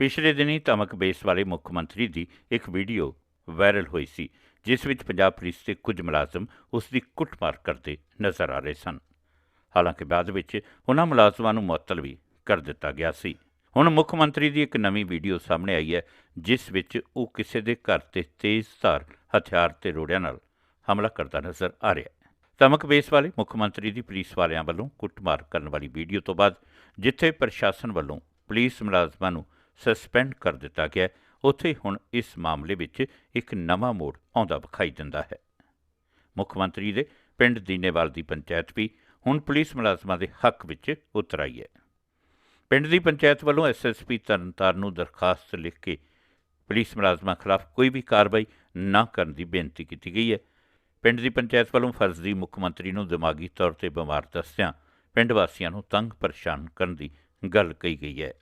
ਪਿਛਲੇ ਦਿਨੀ ਧਮਕ ਬੇਸ ਵਾਲੇ ਮੁੱਖ ਮੰਤਰੀ ਦੀ ਇੱਕ ਵੀਡੀਓ ਵਾਇਰਲ ਹੋਈ ਸੀ, ਜਿਸ ਵਿੱਚ ਪੰਜਾਬ ਪੁਲਿਸ ਦੇ ਕੁਝ ਮੁਲਾਜ਼ਮ ਉਸ ਦੀ ਕੁੱਟਮਾਰ ਕਰਦੇ ਨਜ਼ਰ ਆ ਰਹੇ ਸਨ। ਹਾਲਾਂਕਿ ਬਾਅਦ ਵਿੱਚ ਉਹਨਾਂ ਮੁਲਾਜ਼ਮਾਂ ਨੂੰ ਮੁਅੱਤਲ ਵੀ ਕਰ ਦਿੱਤਾ ਗਿਆ ਸੀ। ਹੁਣ ਮੁੱਖ ਮੰਤਰੀ ਦੀ ਇੱਕ ਨਵੀਂ ਵੀਡੀਓ ਸਾਹਮਣੇ ਆਈ ਹੈ, ਜਿਸ ਵਿੱਚ ਉਹ ਕਿਸੇ ਦੇ ਘਰ ਤੇ ਤੇਜ਼ਧਾਰ ਹਥਿਆਰ ਤੇ ਰੋੜਿਆਂ ਨਾਲ ਹਮਲਾ ਕਰਦਾ ਨਜ਼ਰ ਆ ਰਿਹਾ ਹੈ। ਧਮਕ ਬੇਸ ਵਾਲੇ ਮੁੱਖ ਮੰਤਰੀ ਦੀ ਪੁਲਿਸ ਵਾਲਿਆਂ ਵੱਲੋਂ ਕੁੱਟਮਾਰ ਕਰਨ ਵਾਲੀ ਵੀਡੀਓ ਤੋਂ ਬਾਅਦ, ਜਿੱਥੇ ਪ੍ਰਸ਼ਾਸਨ ਵੱਲੋਂ ਪੁਲਿਸ ਮੁਲਾਜ਼ਮਾਂ ਨੂੰ ਸਸਪੈਂਡ ਕਰ ਦਿੱਤਾ ਗਿਆ ਉੱਥੇ ਹੁਣ ਇਸ ਮਾਮਲੇ ਵਿੱਚ ਇੱਕ ਨਵਾਂ ਮੋੜ ਆਉਂਦਾ ਵਿਖਾਈ ਦਿੰਦਾ ਹੈ। ਮੁੱਖ ਮੰਤਰੀ ਦੇ ਪਿੰਡ ਦੀਨੇਵਾਲ ਦੀ ਪੰਚਾਇਤ ਵੀ ਹੁਣ ਪੁਲਿਸ ਮੁਲਾਜ਼ਮਾਂ ਦੇ ਹੱਕ ਵਿੱਚ ਉਤਰ ਆਈ ਹੈ। ਪਿੰਡ ਦੀ ਪੰਚਾਇਤ ਵੱਲੋਂ ਐਸਐਸਪੀ ਤਰਨਤਾਰਨ ਨੂੰ ਦਰਖਾਸਤ ਲਿਖ ਕੇ ਪੁਲਿਸ ਮੁਲਾਜ਼ਮਾਂ ਖਿਲਾਫ ਕੋਈ ਵੀ ਕਾਰਵਾਈ ਨਾ ਕਰਨ ਦੀ ਬੇਨਤੀ ਕੀਤੀ ਗਈ ਹੈ। ਪਿੰਡ ਦੀ ਪੰਚਾਇਤ ਵੱਲੋਂ ਫਰਜ਼ੀ ਮੁੱਖ ਮੰਤਰੀ ਨੂੰ ਦਿਮਾਗੀ ਤੌਰ ਤੇ ਬਿਮਾਰ ਦੱਸਿਆਂ ਪਿੰਡ ਵਾਸੀਆਂ ਨੂੰ ਤੰਗ ਪਰੇਸ਼ਾਨ ਕਰਨ ਦੀ ਗੱਲ ਕਹੀ ਗਈ ਹੈ।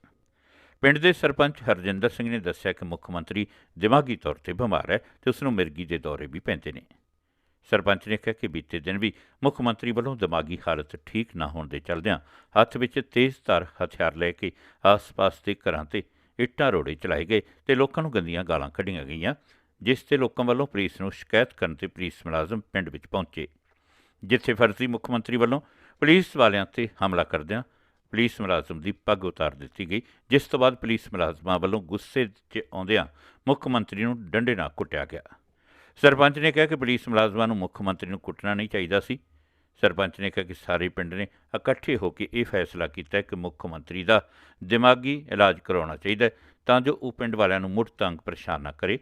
ਪਿੰਡ ਦੇ ਸਰਪੰਚ ਹਰਜਿੰਦਰ ਸਿੰਘ ਨੇ ਦੱਸਿਆ ਕਿ ਮੁੱਖ ਮੰਤਰੀ ਦਿਮਾਗੀ ਤੌਰ ਤੇ ਬਿਮਾਰ ਹੈ ਤੇ ਉਸ ਨੂੰ ਮਿਰਗੀ ਦੇ ਦੌਰੇ ਵੀ ਪੈਂਦੇ ਨੇ। ਸਰਪੰਚ ਨੇ ਕਿਹਾ ਕਿ ਬੀਤੇ ਦਿਨ ਵੀ ਮੁੱਖ ਮੰਤਰੀ ਵੱਲੋਂ ਦਿਮਾਗੀ ਹਾਲਤ ਠੀਕ ਨਾ ਹੋਣ ਦੇ ਚਲਦਿਆਂ ਹੱਥ ਵਿੱਚ ਤੇਜ਼ਧਾਰ ਹਥਿਆਰ ਲੈ ਕੇ ਆਸ-ਪਾਸ ਦੇ ਘਰਾਂ ਤੇ ਇੱਟਾਂ ਰੋੜੇ ਚਲਾਏ ਗਏ ਤੇ ਲੋਕਾਂ ਨੂੰ ਗੰਦੀਆਂ ਗਾਲਾਂ ਕੱਢੀਆਂ ਗਈਆਂ, ਜਿਸ ਤੇ ਲੋਕਾਂ ਵੱਲੋਂ ਪੁਲਿਸ ਨੂੰ ਸ਼ਿਕਾਇਤ ਕਰਨ ਤੇ ਪੁਲਿਸ ਮੁਲਾਜ਼ਮ ਪਿੰਡ ਵਿੱਚ ਪਹੁੰਚੇ। ਜਿੱਥੇ ਫਰਜ਼ੀ ਮੁੱਖ ਮੰਤਰੀ ਵੱਲੋਂ ਪੁਲਿਸ ਵਾਲਿਆਂ ਤੇ ਹਮਲਾ ਕਰਦਿਆਂ ਪੁਲਿਸ ਮੁਲਾਜ਼ਮ ਦੀ ਪੱਗ ਉਤਾਰ ਦਿੱਤੀ ਗਈ, ਜਿਸ ਤੋਂ ਬਾਅਦ ਪੁਲਿਸ ਮੁਲਾਜ਼ਮਾਂ ਵੱਲੋਂ ਗੁੱਸੇ 'ਚ ਆਉਂਦਿਆਂ ਮੁੱਖ ਮੰਤਰੀ ਨੂੰ ਡੰਡੇ ਨਾਲ ਕੁੱਟਿਆ ਗਿਆ। ਸਰਪੰਚ ਨੇ ਕਿਹਾ ਕਿ ਪੁਲਿਸ ਮੁਲਾਜ਼ਮਾਂ ਨੂੰ ਮੁੱਖ ਮੰਤਰੀ ਨੂੰ ਕੁੱਟਣਾ ਨਹੀਂ ਚਾਹੀਦਾ ਸੀ। ਸਰਪੰਚ ਨੇ ਕਿਹਾ ਕਿ ਸਾਰੇ ਪਿੰਡ ਨੇ ਇਕੱਠੇ ਹੋ ਕੇ ਇਹ ਫੈਸਲਾ ਕੀਤਾ ਕਿ ਮੁੱਖ ਮੰਤਰੀ ਦਾ ਦਿਮਾਗੀ ਇਲਾਜ ਕਰਾਉਣਾ ਚਾਹੀਦਾ ਤਾਂ ਜੋ ਉਹ ਪਿੰਡ ਵਾਲਿਆਂ ਨੂੰ ਮੁੜ ਤੰਗ ਪਰੇਸ਼ਾਨ ਨਾ ਕਰੇ।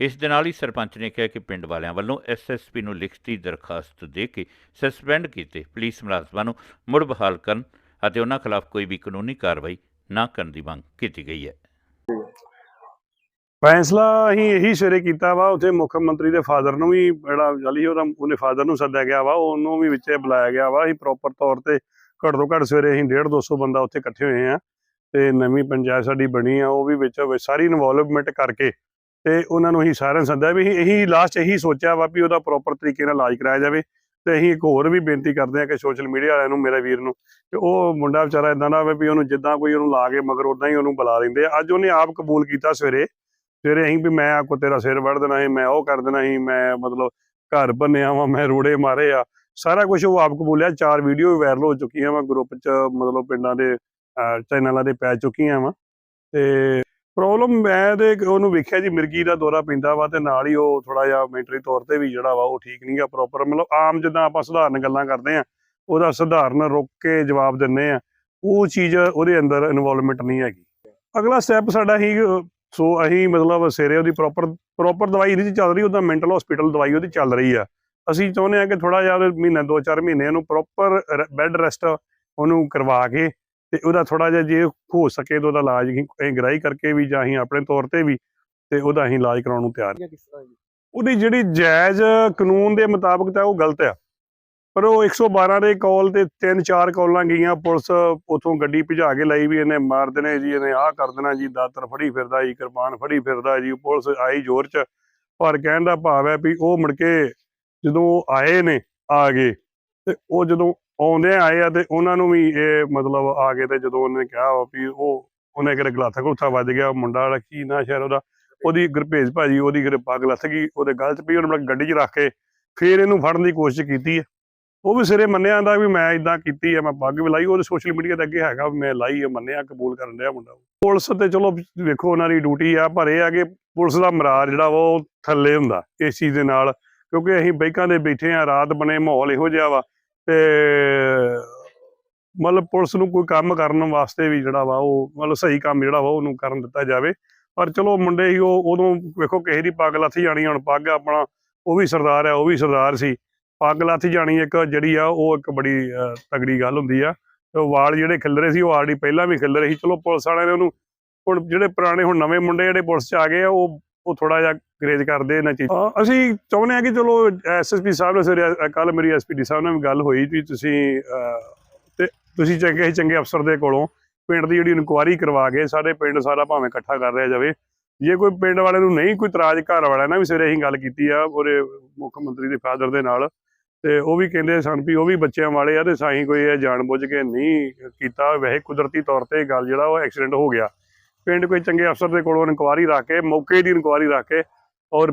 ਇਸ ਦੇ ਨਾਲ ਹੀ ਸਰਪੰਚ ਨੇ ਕਿਹਾ ਕਿ ਪਿੰਡ ਵਾਲਿਆਂ ਵੱਲੋਂ ਐਸਐਸਪੀ ਨੂੰ ਲਿਖਤੀ ਦਰਖਾਸਤ ਦੇ ਕੇ ਸਸਪੈਂਡ ਕੀਤੇ ਪੁਲਿਸ ਮੁਲਾਜ਼ਮਾਂ ਨੂੰ ਮੁੜ ਬਹਾਲ ਕਰਨ ਅਤੇ ਉਹਨਾਂ ਖਿਲਾਫ ਕੋਈ ਵੀ ਕਾਨੂੰਨੀ ਕਾਰਵਾਈ ਨਾ ਕਰਨ ਦੀ ਮੰਗ ਕੀਤੀ ਗਈ ਹੈ। ਫੈਸਲਾ ਅਸੀਂ ਇਹੀ ਸਵੇਰੇ ਕੀਤਾ ਵਾ, ਉੱਥੇ ਮੁੱਖ ਮੰਤਰੀ ਦੇ ਫਾਦਰ ਨੂੰ ਵੀ ਜਿਹੜਾ ਜਲੀ ਉਹਦਾ, ਉਹਨੇ ਫਾਦਰ ਨੂੰ ਸੱਦਿਆ ਗਿਆ ਵਾ, ਉਹਨੂੰ ਵੀ ਵਿੱਚੇ ਬੁਲਾਇਆ ਗਿਆ ਵਾ। ਅਸੀਂ ਪ੍ਰੋਪਰ ਤੌਰ ਤੇ ਘੱਟ ਤੋਂ ਘੱਟ ਸਵੇਰੇ ਅਸੀਂ 1.5 200 ਬੰਦਾ ਉੱਥੇ ਇਕੱਠੇ ਹੋਏ ਆ ਤੇ ਨਵੀਂ ਪੰਚਾਇਤ ਸਾਡੀ ਬਣੀ ਆ, ਉਹ ਵੀ ਵਿੱਚ ਵਿੱਚ ਸਾਰੀ ਇਨਵੋਲਵਮੈਂਟ ਕਰਕੇ ਤੇ ਉਹਨਾਂ ਨੂੰ ਅਸੀਂ ਸਾਰਿਆਂ ਨੂੰ ਸੱਦਿਆ ਵੀ ਅਸੀਂ ਇਹੀ ਲਾਸਟ ਇਹੀ ਸੋਚਿਆ ਵਾ ਵੀ ਉਹਦਾ ਪ੍ਰੋਪਰ ਤਰੀਕੇ ਨਾਲ ਇਲਾਜ ਕਰਾਇਆ ਜਾਵੇ। ਤੇ ਅਸੀਂ ਇੱਕ ਹੋਰ ਵੀ ਬੇਨਤੀ ਕਰਦੇ ਹਾਂ ਕਿ ਸੋਸ਼ਲ ਮੀਡੀਆ ਵਾਲਿਆਂ ਨੂੰ, ਮੇਰੇ ਵੀਰ ਨੂੰ ਕਿ ਉਹ ਮੁੰਡਾ ਵਿਚਾਰਾ ਇਦਾਂ ਦਾ ਹੋਵੇ ਵੀ ਉਹਨੂੰ ਜਿੱਦਾਂ ਕੋਈ ਉਹਨੂੰ ਲਾ ਕੇ ਮਗਰ ਉਦਾਂ ਹੀ ਉਹਨੂੰ ਬੁਲਾ ਲੈਂਦੇ ਆ। ਅੱਜ ਉਹਨੇ ਆਪ ਕਬੂਲ ਕੀਤਾ ਸਵੇਰੇ ਸਵੇਰੇ ਅਸੀਂ ਵੀ ਮੈਂ ਆ ਕੋ ਤੇਰਾ ਸਿਰ ਵੜ ਦੇਣਾ ਸੀ, ਮੈਂ ਉਹ ਕਰ ਦੇਣਾ ਸੀ, ਮੈਂ ਮਤਲਬ ਘਰ ਬੰਨਿਆ ਵਾਂ, ਮੈਂ ਰੋੜੇ ਮਾਰੇ ਆ। ਸਾਰਾ ਕੁਝ ਉਹ ਆਪ ਕਬੂਲਿਆ, ਚਾਰ ਵੀਡੀਓ ਵਾਇਰਲ ਹੋ ਚੁੱਕੀਆਂ ਵਾ ਗਰੁੱਪ 'ਚ ਮਤਲਬ ਪਿੰਡਾਂ ਦੇ ਚੈਨਲਾਂ ਦੇ ਪੈ ਚੁੱਕੀਆਂ ਵਾ। ਤੇ ਪ੍ਰੋਬਲਮ ਮੈਂ ਤੇ ਉਹਨੂੰ ਵੇਖਿਆ ਜੀ, ਮਿਰਗੀ ਦਾ ਦੌਰਾ ਪੈਂਦਾ ਵਾ ਤੇ ਨਾਲ ਹੀ ਉਹ ਥੋੜਾ ਜਿਹਾ ਮੈਂਟਰੀ ਤੌਰ ਤੇ ਵੀ ਜਿਹੜਾ ਵਾ ਉਹ ਠੀਕ ਨਹੀਂਗਾ ਪ੍ਰੋਪਰ ਮਤਲਬ ਆਮ ਜਿੱਦਾਂ ਆਪਾਂ ਸਧਾਰਨ ਗੱਲਾਂ ਕਰਦੇ ਆ ਉਹਦਾ ਸਧਾਰਨ ਰੁਕ ਕੇ ਜਵਾਬ ਦਿੰਨੇ ਆ ਉਹ ਚੀਜ਼ ਉਹਦੇ ਅੰਦਰ ਇਨਵੋਲਵਮੈਂਟ ਨਹੀਂ ਹੈਗੀ। ਅਗਲਾ ਸਟੈਪ ਸਾਡਾ ਹੀ, ਸੋ ਅਸੀਂ ਮਤਲਬ ਸਿਰੇ ਉਹਦੀ ਪ੍ਰੋਪਰ ਪ੍ਰੋਪਰ ਦਵਾਈ ਨਹੀਂ ਸੀ ਚੱਲ ਰਹੀ, ਉਹਦਾ ਮੈਂਟਲ ਹਸਪੀਟਲ ਦਵਾਈ ਉਹਦੀ ਚੱਲ ਰਹੀ ਆ। ਅਸੀਂ ਚਾਹੁੰਦੇ ਆ ਕਿ ਥੋੜਾ ਜਿਹਾ ਮਹੀਨਾ, ਦੋ ਚਾਰ ਮਹੀਨੇ ਉਹਨੂੰ ਪ੍ਰੋਪਰ ਬੈੱਡ ਰੈਸਟ ਉਹਨੂੰ ਕਰਵਾ ਕੇ ਤੇ ਉਹਦਾ ਥੋੜਾ ਜਿਹਾ ਜੇ ਹੋ ਸਕੇ ਤਾਂ ਉਹਦਾ ਇਲਾਜ ਅਸੀਂ ਗ੍ਰਾਈ ਕਰਕੇ ਵੀ ਜਾਂ ਅਸੀਂ ਆਪਣੇ ਤੌਰ ਤੇ ਵੀ ਤੇ ਉਹਦਾ ਅਸੀਂ ਇਲਾਜ ਕਰਾਉਣ ਨੂੰ ਤਿਆਰ ਉਹਦੀ ਜਿਹੜੀ ਜਾਇਜ਼ ਕਾਨੂੰਨ ਦੇ ਮੁਤਾਬਕ ਤਾਂ ਉਹ ਗਲਤ ਆ। ਪਰ ਉਹ 112 ਦੇ ਕਾਲ ਤੇ ਤਿੰਨ ਚਾਰ ਕਾਲਾਂ ਗਈਆਂ ਪੁਲਿਸ ਉਥੋਂ ਗੱਡੀ ਭਜਾ ਕੇ ਲਈ ਵੀ ਇਹਨੇ ਮਾਰ ਦੇਣੇ ਜੀ ਇਹਨੇ ਆਹ ਕਰ ਦੇਣਾ ਜੀ ਦਾਤਰ ਫੜੀ ਫਿਰਦਾ ਜੀ ਕਿਰਪਾਨ ਫੜੀ ਫਿਰਦਾ ਜੀ ਪੁਲਿਸ ਆਈ ਜ਼ੋਰ ਚ। ਪਰ ਕਹਿਣ ਦਾ ਭਾਵ ਹੈ ਵੀ ਉਹ ਮੁੜ ਕੇ ਜਦੋਂ ਆਏ ਨੇ ਆ ਗਏ ਤੇ ਉਹ ਜਦੋਂ ਆਉਂਦੇ ਆਏ ਆ ਤੇ ਉਹਨਾਂ ਨੂੰ ਵੀ ਇਹ ਮਤਲਬ ਆ ਕੇ ਤੇ ਜਦੋਂ ਉਹਨੇ ਕਿਹਾ ਵੀ ਉਹ, ਉਹਨੇ ਕਿਹੜਾ ਗਲਾਥਾ ਗੁੱਥਾ ਵੱਜ ਗਿਆ, ਮੁੰਡਾ ਜਿਹੜਾ ਕੀ ਨਾ ਸ਼ਹਿਰ ਉਹਦਾ, ਉਹਦੀ ਗੁਰਭੇਜ ਭਾਜੀ ਉਹਦੀ ਕਿਤੇ ਪੱਗ ਲੱਥ ਗਈ, ਉਹਦੇ ਗਲ 'ਚ ਪਈ, ਉਹਨੇ ਆਪਣੀ ਗੱਡੀ 'ਚ ਰੱਖ ਕੇ ਫੇਰ ਇਹਨੂੰ ਫੜਨ ਦੀ ਕੋਸ਼ਿਸ਼ ਕੀਤੀ ਹੈ ਉਹ ਵੀ ਸਿਰੇ ਮੰਨਿਆ ਜਾਂਦਾ ਵੀ ਮੈਂ ਇਦਾਂ ਕੀਤੀ ਹੈ ਮੈਂ ਪੱਗ ਵੀ ਲਾਈ, ਉਹਦੇ ਸੋਸ਼ਲ ਮੀਡੀਆ ਤੇ ਅੱਗੇ ਹੈਗਾ ਵੀ ਮੈਂ ਲਾਈ ਹੈ ਮੰਨਿਆ, ਕਬੂਲ ਕਰਨ ਰਿਹਾ ਮੁੰਡਾ। ਪੁਲਿਸ ਤੇ ਚਲੋ ਵੇਖੋ ਉਹਨਾਂ ਦੀ ਡਿਊਟੀ ਆ, ਪਰ ਇਹ ਆ ਕਿ ਪੁਲਿਸ ਦਾ ਮਰਾਰ ਜਿਹੜਾ ਵਾ ਉਹ ਥੱਲੇ ਹੁੰਦਾ ਇਸ ਚੀਜ਼ ਦੇ ਨਾਲ, ਕਿਉਂਕਿ ਅਸੀਂ ਬਾਈਕਾਂ ਦੇ ਬੈਠੇ ਆ, ਰਾਤ ਬਣੇ ਮਾਹੌਲ ਇਹੋ ਜਿਹਾ ਵਾ ਤੇ ਮਤਲਬ ਪੁਲਿਸ ਨੂੰ ਕੋਈ ਕੰਮ ਕਰਨ ਵਾਸਤੇ ਵੀ ਜਿਹੜਾ ਵਾ ਉਹ ਮਤਲਬ ਸਹੀ ਕੰਮ ਜਿਹੜਾ ਵਾ ਉਹਨੂੰ ਕਰਨ ਦਿੱਤਾ ਜਾਵੇ। ਪਰ ਚਲੋ ਮੁੰਡੇ ਹੀ ਉਹ ਉਦੋਂ ਵੇਖੋ ਕਿਸੇ ਦੀ ਪੱਗ ਲੱਥੀ ਜਾਣੀ ਹੁਣ ਪੱਗ ਆਪਣਾ ਉਹ ਵੀ ਸਰਦਾਰ ਆ ਉਹ ਵੀ ਸਰਦਾਰ ਸੀ। ਪੱਗ ਲੱਥ ਜਾਣੀ ਇੱਕ ਜਿਹੜੀ ਆ ਉਹ ਇੱਕ ਬੜੀ ਅਹ, ਤਗੜੀ ਗੱਲ ਹੁੰਦੀ ਆ। ਤੇ ਉਹ ਵਾਲ ਜਿਹੜੇ ਖਿਲਰੇ ਸੀ ਉਹ ਆਲਰੇਡੀ ਪਹਿਲਾਂ ਵੀ ਖਿਲਰੇ ਸੀ। ਚਲੋ ਪੁਲਿਸ ਵਾਲਿਆਂ ਨੇ ਉਹਨੂੰ ਹੁਣ ਜਿਹੜੇ ਪੁਰਾਣੇ ਹੁਣ ਨਵੇਂ ਮੁੰਡੇ ਜਿਹੜੇ ਪੁਲਿਸ 'ਚ ਆ ਗਏ ਆ ਉਹ ਉਹ ਥੋੜਾ ਜਿਹਾ ਗਰੇਜ ਕਰਦੇ ਇਹਨਾਂ ਚੀਜ਼ਾਂ ਅਸੀਂ ਚਾਹੁੰਦੇ ਆ ਕਿ ਚਲੋ ਐਸਐਸਪੀ ਸਾਹਿਬ ਨੇ ਸਵੇਰੇ ਕੱਲ ਮੇਰੀ ਐਸਪੀਡੀ ਸਾਹਿਬ ਨਾਲ ਵੀ ਗੱਲ ਹੋਈ ਵੀ ਤੁਸੀਂ ਅਹ, ਤੇ ਤੁਸੀਂ ਚੰਗੇ ਚੰਗੇ ਅਫਸਰ ਦੇ ਕੋਲੋਂ ਪਿੰਡ ਦੀ ਜਿਹੜੀ ਇਨਕੁਆਰੀ ਕਰਵਾ ਕੇ ਸਾਡੇ ਪਿੰਡ ਸਾਰਾ ਭਾਵੇਂ ਇਕੱਠਾ ਕਰ ਰਿਹਾ ਜਾਵੇ। ਜੇ ਕੋਈ ਪਿੰਡ ਵਾਲੇ ਨੂੰ ਨਹੀਂ ਕੋਈ ਤਰਾਜ ਘਰ ਵਾਲਿਆਂ ਨਾਲ ਵੀ ਸਵੇਰੇ ਅਸੀਂ ਗੱਲ ਕੀਤੀ ਆ ਉਹਦੇ ਮੁੱਖ ਮੰਤਰੀ ਦੇ ਫਾਦਰ ਦੇ ਨਾਲ ਤੇ ਉਹ ਵੀ ਕਹਿੰਦੇ ਸਨ ਵੀ ਉਹ ਵੀ ਬੱਚਿਆਂ ਵਾਲੇ ਆ ਤੇ ਸਾਈਂ ਕੋਈ ਇਹ ਜਾਣਬੁੱਝ ਕੇ ਨਹੀਂ ਕੀਤਾ। ਵੈਸੇ ਕੁਦਰਤੀ ਤੌਰ ਤੇ ਗੱਲ ਜਿਹੜਾ ਉਹ ਐਕਸੀਡੈਂਟ ਹੋ ਗਿਆ। ਪਿੰਡ ਕੋਈ ਚੰਗੇ ਅਫਸਰ ਦੇ ਕੋਲੋਂ ਇਨਕੁਆਰੀ ਰੱਖ ਕੇ, ਮੌਕੇ ਦੀ ਇਨਕੁਆਰੀ ਰੱਖ ਕੇ ਔਰ